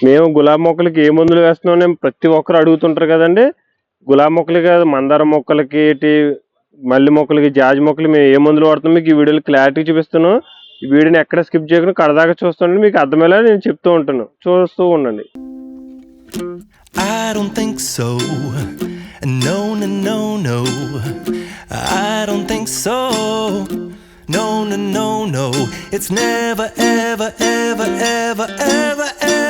మేము గులాబీ మొక్కలకి ఏ మందులు వేస్తున్నామని ప్రతి ఒక్కరు అడుగుతుంటారు కదండి గులాబీ మొక్కలకి కాదు మందార మొక్కలకి ఏటి మల్లి మొక్కలకి జాజి మొక్కలు మేము ఏ మందులు వాడుతున్నాం మీకు ఈ వీడియోలు క్లారిటీ చూపిస్తున్నాం ఈ వీడియోని ఎక్కడ స్కిప్ చేయకుండా కడదాకా చూస్తుంటే మీకు అర్థమయ్యేలా నేను చెప్తూ ఉంటాను చూస్తూ ఉండండి I don't think so. No, no, no, no. I don't think so. No, no, no, no. It's never, ever, ever, ever, ever, ever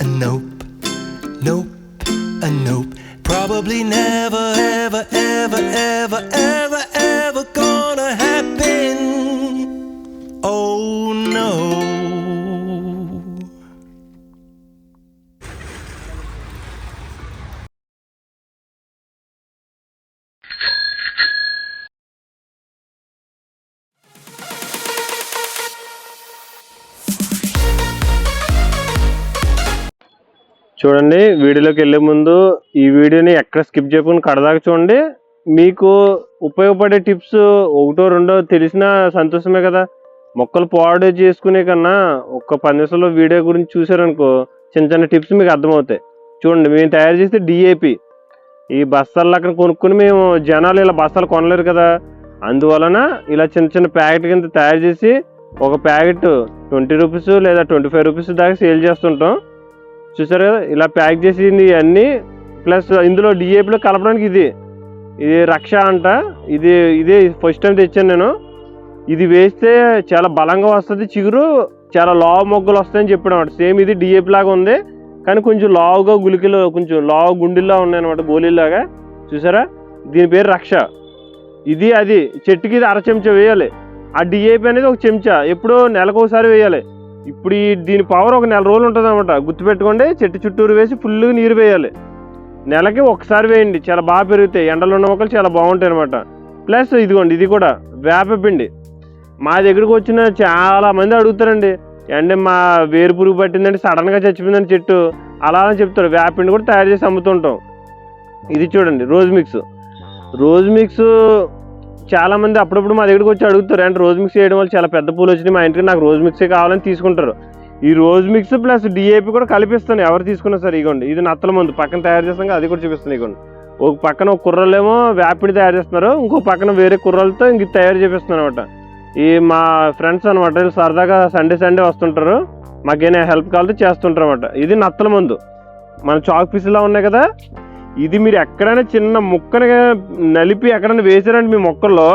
a nope, nope, a nope. Probably never, ever, ever, ever, ever, ever gonna happen. Oh no. చూడండి వీడియోలోకి వెళ్ళే ముందు ఈ వీడియోని ఎక్కడ skip చేయకుండా కడదాకా చూడండి. మీకు ఉపయోగపడే టిప్స్ ఒకటో రెండో తెలిసిన సంతోషమే కదా. మొక్కలు పాడు చేసుకునే కన్నా ఒక్క పది నిమిషంలో వీడియో గురించి చూసారనుకో చిన్న చిన్న టిప్స్ మీకు అర్థమవుతాయి. చూడండి మేము తయారు చేస్తే డిఏపి ఈ బస్తాలు అక్కడ కొనుక్కుని మేము జనాలు ఇలా బస్తాలు కొనలేరు కదా. అందువలన ఇలా చిన్న చిన్న ప్యాకెట్ కింద తయారు చేసి ఒక ప్యాకెట్ ట్వంటీ రూపీస్ లేదా ట్వంటీ ఫైవ్ రూపీస్ దాకా సేల్ చేస్తుంటాం. చూసారు కదా? ఇలా ప్యాక్ చేసింది ఇవన్నీ ప్లస్ ఇందులో డిఏపిలో కలపడానికి ఇది. ఇది రక్ష అంట. ఇది ఇదే ఫస్ట్ టైం తెచ్చాను నేను. ఇది వేస్తే చాలా బలంగా వస్తుంది చిగురు చాలా లావు మొగ్గలు వస్తాయని చెప్పాడు అనమాట సేమ్ ఇది డిఏపి లాగా ఉంది కానీ కొంచెం లావుగా గులికలు కొంచెం లావు గుండెల్లో ఉన్నాయి అనమాట గోళీలాగా చూసారా? దీని పేరు రక్ష. ఇది అది చెట్టుకి ఇది అర చెంచా వేయాలి. ఆ డిఏపి అనేది ఒక చెంచా. ఎప్పుడో నెలకు ఒకసారి వేయాలి. ఇప్పుడు ఈ దీని పవర్ ఒక నెల రోజులు ఉంటుంది అనమాట గుర్తుపెట్టుకోండి చెట్టు చుట్టూరు వేసి ఫుల్గా నీరు వేయాలి. నెలకి ఒకసారి వేయండి చాలా బాగా పెరుగుతాయి. ఎండలో ఉన్న మొక్కలు చాలా బాగుంటాయి అనమాట ప్లస్ ఇదిగోండి ఇది కూడా వేపపిండి మా దగ్గరకు వచ్చిన చాలా మంది అడుగుతారండి అంటే మా వేరు పురుగు పట్టిందంటే సడన్గా చచ్చిపోయిందని చెట్టు. అలా అని చెప్తారు. వేపిండి కూడా తయారు చేసి అమ్ముతుంటాం. ఇది చూడండి రోజ్ మిక్స్. రోజ్ మిక్స్ చాలా మంది అప్పుడప్పుడు మా దగ్గరికి వచ్చి అడుగుతారు అంటే రోజు మిక్స్ చేయడం వల్ల చాలా పెద్ద పూలు వచ్చినాయి మా ఇంటికి నాకు రోజు మిక్సే కావాలని తీసుకుంటారు. ఈ రోజు మిక్స్ ప్లస్ డిఏపి కూడా కలిపిస్తాను ఎవరు తీసుకున్నా సరే ఇగోండి. ఇది నత్తల మందు పక్కన తయారు చేస్తాం అది కూడా చూపిస్తాను ఇగోండి. ఒక పక్కన ఒక కుర్రలేమో వేపిడి తయారు చేస్తున్నారు ఇంకో పక్కన వేరే కుర్రలతో ఇంక తయారు చేపిస్తున్నారు అనమాట ఈ మా ఫ్రెండ్స్ అనమాట వీళ్ళు సరదాగా సండే సండే వస్తుంటారు మాకేనా హెల్ప్ కావాలంటే చేస్తుంటారు అనమాట ఇది నత్తల మందు. మన చాక్ పీసులా ఉన్నాయి కదా ఇది మీరు ఎక్కడైనా చిన్న ముక్కని నలిపి ఎక్కడైనా వేసారంటే మీ మొక్కల్లో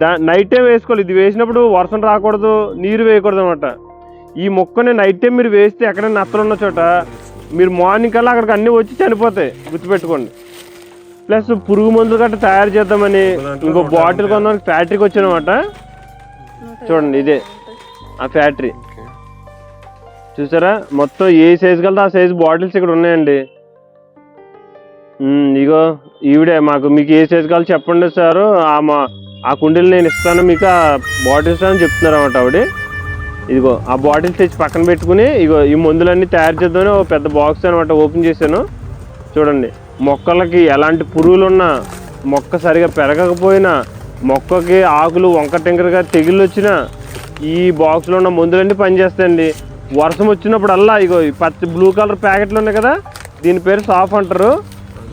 దా నైట్ టైం వేసుకోవాలి. ఇది వేసినప్పుడు వర్షం రాకూడదు నీరు వేయకూడదు అనమాట ఈ మొక్కని నైట్ టైం మీరు వేస్తే ఎక్కడైనా నత్తలు ఉన్న చోట మీరు మార్నింగ్ కల్లా అక్కడికి అన్నీ వచ్చి చనిపోతాయి. గుర్తుపెట్టుకోండి. ప్లస్ పురుగు మందులు గట్రా తయారు చేద్దామని ఇంకో బాటిల్ కొందానికి ఫ్యాక్టరీకి వచ్చానమాట చూడండి ఇదే. ఆ ఫ్యాక్టరీ. చూసారా? మొత్తం ఏ సైజు కలదో ఆ సైజు బాటిల్స్ ఇక్కడ ఉన్నాయండి. ఇగో ఈవిడే మాకు మీకు ఏ సైజు కావాలి చెప్పండి సారు. ఆ మా ఆ కుండీలు నేను ఇస్తాను మీకు ఆ బాటిల్స్ అని చెప్తున్నారు అనమాట ఆవిడ. ఇదిగో ఆ బాటిల్స్ తెచ్చి పక్కన పెట్టుకుని ఇగో ఈ మందులన్నీ తయారు చేద్దామని ఒక పెద్ద బాక్స్ అనమాట ఓపెన్ చేశాను. చూడండి మొక్కలకి ఎలాంటి పురుగులు ఉన్నా మొక్క సరిగా పెరగకపోయినా మొక్కకి ఆకులు వంకటింకరగా టింకరగా వచ్చినా ఈ బాక్స్లో ఉన్న మందులన్నీ పనిచేస్తాయండి. వర్షం వచ్చినప్పుడల్లా ఇగో ఈ పచ్చ బ్లూ కలర్ ప్యాకెట్లు ఉన్నాయి కదా దీని పేరు సాఫ్ అంటారు.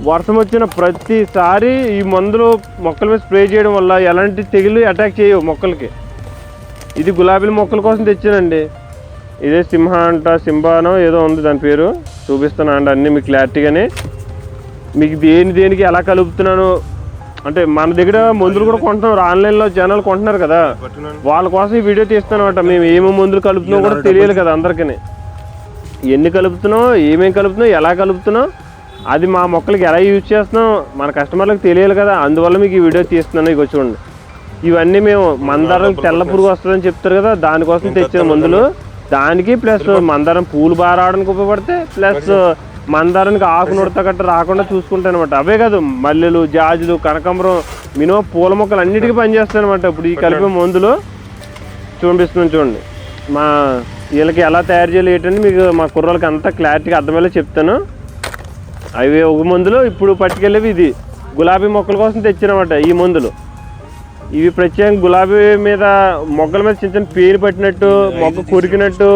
వర్షం వచ్చిన ప్రతిసారి ఈ మందులు మొక్కల మీద స్ప్రే చేయడం వల్ల ఎలాంటి తెగులు అటాక్ చేయవు మొక్కలకి. ఇది గులాబీల మొక్కల కోసం తెచ్చానండి. ఇదే సింహ అంట సింబానో ఏదో ఉంది దాని పేరు. చూపిస్తాను అండి అన్నీ మీకు క్లారిటీగానే మీకు దేని దేనికి ఎలా కలుపుతున్నాను? అంటే మన దగ్గర మందులు కూడా కొంటున్నారు ఆన్లైన్లో జనాలు కొంటున్నారు కదా. వాళ్ళ కోసం ఈ వీడియో తీస్తాను అనమాట మేము ఏమేమి మందులు కలుపుతున్నాం కూడా తెలియాలి కదా అందరికీ ఎన్ని కలుపుతున్నాం ఏమేమి కలుపుతున్నాం ఎలా కలుపుతున్నాం అది మా మొక్కలకి ఎలా యూజ్ చేస్తున్నాం మన కస్టమర్లకు తెలియాలి కదా. అందువల్ల మీకు ఈ వీడియో తీస్తున్నాను. ఇక చూడండి. ఇవన్నీ మేము మందారం తెల్ల పురుగు వస్తుందని చెప్తారు కదా. దానికోసం తెచ్చిన మందులు. దానికి ప్లస్ మందారం పూలు బాగా రావడానికి ఉపయోగపడితే ప్లస్ మందారానికి ఆకు నుడత గట్ట రాకుండా చూసుకుంటాయి అనమాట అవే కాదు మల్లెలు జాజులు కనకాంబరం మినిమం పూల మొక్కలు అన్నిటికీ పనిచేస్తాయి అనమాట ఇప్పుడు ఈ కలిపే మందులు చూపిస్తున్నాను చూడండి. మా వీళ్ళకి ఎలా తయారు చేయాలి ఏంటంటే మీకు మా కుర్రోళ్ళకి అంతా క్లారిటీగా అర్థమయ్యేలా చెప్తాను. అవి ఒక మందులు ఇప్పుడు పట్టుకెళ్ళేవి ఇది. గులాబీ మొక్కల కోసం తెచ్చినమాట ఈ మందులు. ఇవి ప్రత్యేకంగా గులాబీ మీద మొగ్గల మీద చిన్న చిన్న పేరు పట్టినట్టు మొగ్గ కొరికినట్టు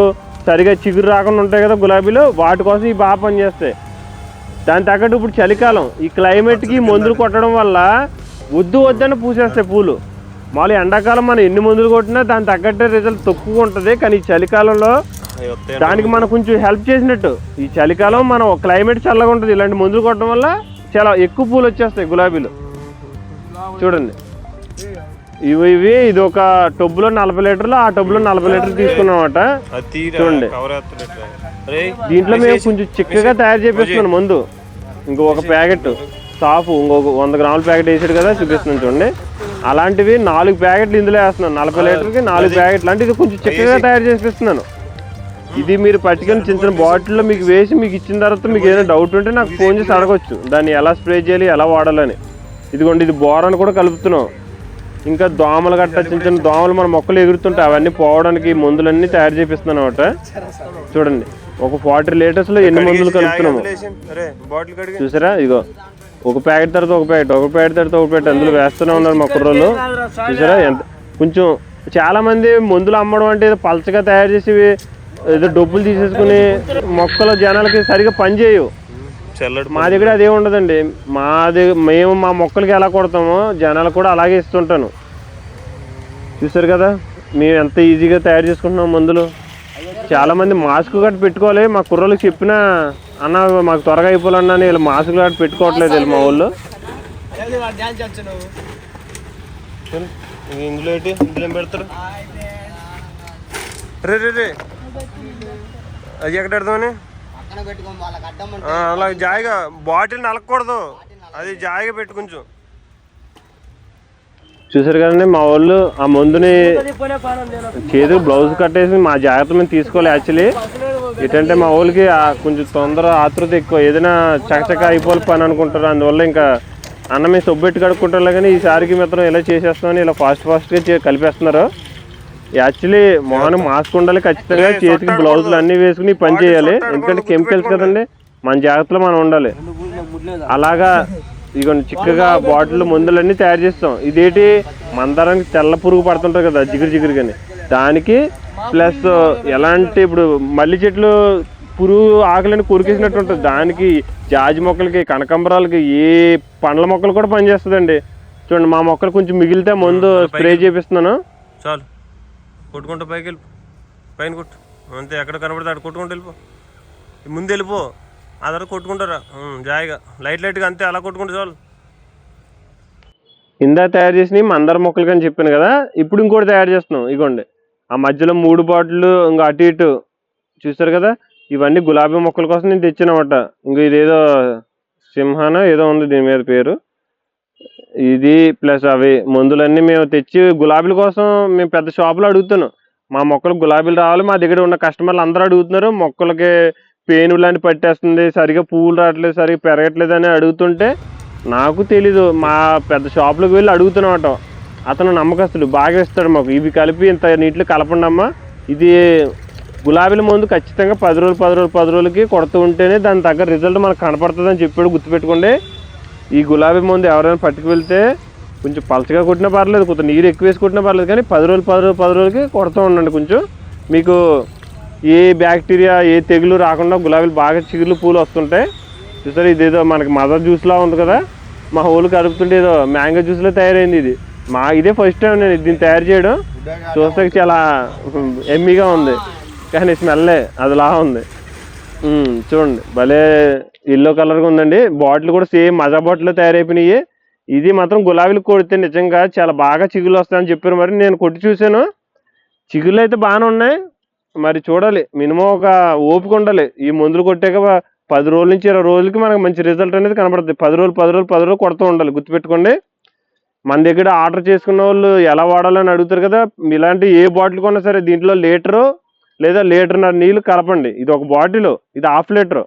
సరిగా చిగురు రాకుండా ఉంటాయి కదా గులాబీలు వాటి కోసం ఇవి బాగా పనిచేస్తాయి. దాని తగ్గట్టు ఇప్పుడు చలికాలం ఈ క్లైమేట్కి ఈ మందులు కొట్టడం వల్ల వద్దు వద్దని పూసేస్తాయి పూలు. మామూలు ఎండాకాలం మనం ఎన్ని మందులు కొట్టినా దాని తగ్గట్టే రిజల్ట్ తక్కువ ఉంటుంది కానీ ఈ చలికాలంలో దానికి మనం కొంచెం హెల్ప్ చేసినట్టు. ఈ చలికాలం మనం క్లైమేట్ చల్లగా ఉంటుంది. ఇలాంటి మందులు కొట్టడం వల్ల చాలా ఎక్కువ పూలు వచ్చేస్తాయి గులాబీలు. చూడండి. ఇవి ఇవి ఇది ఒక టబ్బులో నలభై లీటర్లు ఆ టబ్బులో నలభై లీటర్లు తీసుకున్నామట. చూడండి. దీంట్లో మేము కొంచెం చిక్కగా తయారు చేపిస్తున్నాను ముందు. ఇంకొక ప్యాకెట్. సాఫ్ ఇంకొక వంద గ్రాముల ప్యాకెట్ వేసాడు కదా చూపిస్తున్నాను చూడండి. అలాంటివి నాలుగు ప్యాకెట్లు ఇందులో వేస్తున్నాను. నలభై లీటర్కి నాలుగు ప్యాకెట్లు. అంటే ఇది కొంచెం చిక్కగా తయారు చేపిస్తున్నాను ఇది మీరు పట్టుకొని చిన్న చిన్న బాటిల్లో మీకు వేసి మీకు ఇచ్చిన తర్వాత మీకు ఏదైనా డౌట్ ఉంటే నాకు ఫోన్ చేసి అడగొచ్చు. దాన్ని ఎలా స్ప్రే చేయాలి ఎలా వాడాలని. ఇదిగోండి ఇది బోరాన్ని కూడా కలుపుతున్నాం. ఇంకా దోమలు గట్ట చిన్న చిన్న దోమలు మన మొక్కలు ఎగురుతుంటాయి. అవన్నీ పోవడానికి మందులన్నీ తయారు చేపిస్తున్నాను అనమాట చూడండి ఒక ఫార్టీ లీటర్స్లో ఎన్ని మందులు కలుపుతున్నాము? చూసారా? ఇదిగో ఒక ప్యాకెట్ తర్వాత ఒక ప్యాకెట్ ఒక ప్యాకెట్ తర్వాత ఒక ప్యాకెట్ అందులో వేస్తూనే ఉన్నారు మా కుర్రోళ్ళు. చూసారా? ఎంత కొంచెం చాలామంది మందులు అమ్మడం అంటే ఏదో పలచగా తయారు చేసి ఏదో డబ్బులు తీసేసుకుని మొక్కలు జనాలకి సరిగా పనిచేయవు చల్లడి మా దగ్గర అదే ఉండదండి. మాది మేము మా మొక్కలకి ఎలా కొడతామో జనాలకు కూడా అలాగే ఇస్తుంటాను చూసారు కదా మేము ఎంత ఈజీగా తయారు చేసుకుంటున్నాం మందులు. చాలా మంది మాస్క్ గట్ట పెట్టుకోవాలి. మా కుర్రోళ్ళకి చెప్పినా అన్న మాకు త్వరగా అయిపోవాలన్నా వీళ్ళు మాస్క్ గట్ట పెట్టుకోవట్లేదు వీళ్ళు మా ఇది ఇందులో ఏంటి? ఇందులో ఏం పెడతారు? రే రే రే. అది ఎక్కడ పెడదామని? పక్కన పెట్టుకోం వాళ్ళకి అడ్డం ఆ, అలా జాయిగా బాటిల్ నలకూడదు. అది జాయిగా పెట్టు కొంచెం. చూసారు కదండి మా వాళ్ళు ఆ మందుని చేతి బ్లౌజ్ కట్టేసి మా జాగ్రత్త మేము తీసుకోవాలి యాక్చువల్లీ. ఏంటంటే మా వాళ్ళకి ఆ కొంచెం తొందర ఆతృత ఎక్కువ. ఏదైనా చకచక అయిపోవాలి పని అనుకుంటారు. అందువల్ల ఇంకా అన్న మేము సొబ్బెట్టు కడుక్కుంటారు కానీ ఈసారికి మాత్రం ఇలా చేసేస్తామని ఇలా ఫాస్ట్ ఫాస్ట్గా కలిపేస్తున్నారు. యాక్చువల్లీ మొహన మాస్క్ ఉండాలి ఖచ్చితంగా చేతికి బ్లౌజులు అన్నీ వేసుకుని పని చేయాలి. ఎందుకంటే కెమికల్స్ కదండి మన జాగ్రత్తలో మనం ఉండాలి. అలాగా ఇదిగోండి చిక్కగా బాటిల్ మందులన్నీ తయారు చేస్తాం. ఇదేంటి? మందారానికి తెల్ల పురుగు పడుతుంటుంది కదా జిగురు జిగురు కానీ దానికి ప్లస్ ఎలాంటి ఇప్పుడు మల్లి చెట్లు పురుగు ఆకులని కొరికేసినట్టు ఉంటుంది. దానికి జాజి మొక్కలకి కనకంబరాలకి ఏ పండ్ల మొక్కలు కూడా పనిచేస్తుందండి. చూడండి మా మొక్కలు కొంచెం మిగిలితే ముందు స్ప్రే చేపిస్తున్నాను. చాలు. కొట్టుకుంటూ పైకి వెళ్ళిపో. పైన కొట్టు. అంతే ఎక్కడ కనబడితే అక్కడ కొట్టుకుంటూ వెళ్ళిపో. ముందు వెళ్ళిపో. ఆ తర్వాత కొట్టుకుంటారా? జాయిగా. లైట్ లైట్గా అంతే అలా కొట్టుకుంటే చాలు. ఇందా తయారు చేసినవి మందార మొక్కలు కానీ చెప్పాను కదా ఇప్పుడు ఇంకోటి తయారు చేస్తున్నాం. ఇగోండి ఆ మధ్యలో మూడు బాటిల్ ఇంకా అటు ఇటు చూస్తారు కదా? ఇవన్నీ గులాబీ మొక్కల కోసం నేను తెచ్చినమాట ఇంక ఇదేదో సింహాన ఏదో ఉంది దీని మీద పేరు. ఇది ప్లస్ అవి మందులన్నీ మేము తెచ్చి గులాబీల కోసం మేము పెద్ద షాపులో అడుగుతున్నాం. మా మొక్కలు గులాబీలు రావాలి మా దగ్గర ఉన్న కస్టమర్లు అందరూ అడుగుతున్నారు. మొక్కలకి పేను లాంటి పట్టేస్తుంది సరిగా పువ్వులు రావట్లేదు సరిగా పెరగట్లేదు అని అడుగుతుంటే నాకు తెలీదు. మా పెద్ద షాపులోకి వెళ్ళి అడుగుతున్నామట అతను నమ్మకస్తుడు బాగా ఇస్తాడు మాకు. ఇవి కలిపి ఇంత నీటిలో కలపండమ్మా ఇది గులాబీల మందు ఖచ్చితంగా పది రోజులు పది రోజులు పది రోజులకి కొడుతూ ఉంటేనే దాని తగ్గ రిజల్ట్ మనకు కనపడుతుందని చెప్పాడు గుర్తుపెట్టుకోండి. ఈ గులాబీ మందు ఎవరైనా పట్టుకు వెళ్తే కొంచెం పలచగా కొట్టినా పర్లేదు కొంత నీరు ఎక్కువ వేసి కొట్టినా పర్లేదు కానీ పది రోజులు పది రోజులు పది రోజులకి కొడుతూ ఉండండి కొంచెం. మీకు ఏ బ్యాక్టీరియా ఏ తెగులు రాకుండా గులాబీలు బాగా చిగుర్లు పూలు వస్తుంటాయి. చూసారు ఇదేదో మనకి మదర్ జ్యూస్లా ఉంది కదా. మా హోలు కలుపుతుంటే ఏదో మ్యాంగో జ్యూస్లో తయారైంది ఇది. మా ఇదే ఫస్ట్ టైం నేను దీన్ని తయారు చేయడం. చూస్తే చాలా ఎమ్మీగా ఉంది. కానీ స్మెల్లే అదిలా ఉంది. చూడండి భలే ఎల్లో కలర్గా ఉందండి. బాటిల్ కూడా సేమ్ మజా బాటిల్లో తయారైపోయినాయి. ఇది మాత్రం గులాబీలు కొడితే నిజంగా చాలా బాగా చిగులు వస్తాయని చెప్పారు. మరి నేను కొట్టి చూశాను. చిగుళ్ళు అయితే బాగానే ఉన్నాయి. మరి చూడాలి. మినిమం ఒక ఓపిక ఉండాలి. ఈ మందులు కొట్టాక పది రోజుల నుంచి ఇరవై రోజులకి మనకు మంచి రిజల్ట్ అనేది కనబడుతుంది పది రోజులు పది రోజులు పది రోజులు కొడుతూ ఉండాలి. గుర్తుపెట్టుకోండి. మన దగ్గర ఆర్డర్ చేసుకున్న వాళ్ళు ఎలా వాడాలని అడుగుతారు కదా. ఇలాంటి ఏ బాటిల్ కొన్నా సరే దీంట్లో లీటరు లేదా లీటర్న్నర నీళ్ళు కలపండి. ఇది ఒక బాటిల్. ఇది హాఫ్ లీటరు.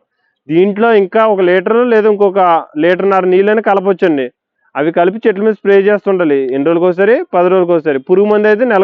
దీంట్లో ఇంకా ఒక లీటర్ లేదా ఇంకొక లీటర్న్నర నీళ్ళని కలపొచ్చండి. అవి కలిపి చెట్ల మీద స్ప్రే చేస్తుండాలి. ఎన్ని రోజులకోసారి పది రోజులకోసారి పురుగు మందు అయితే నెల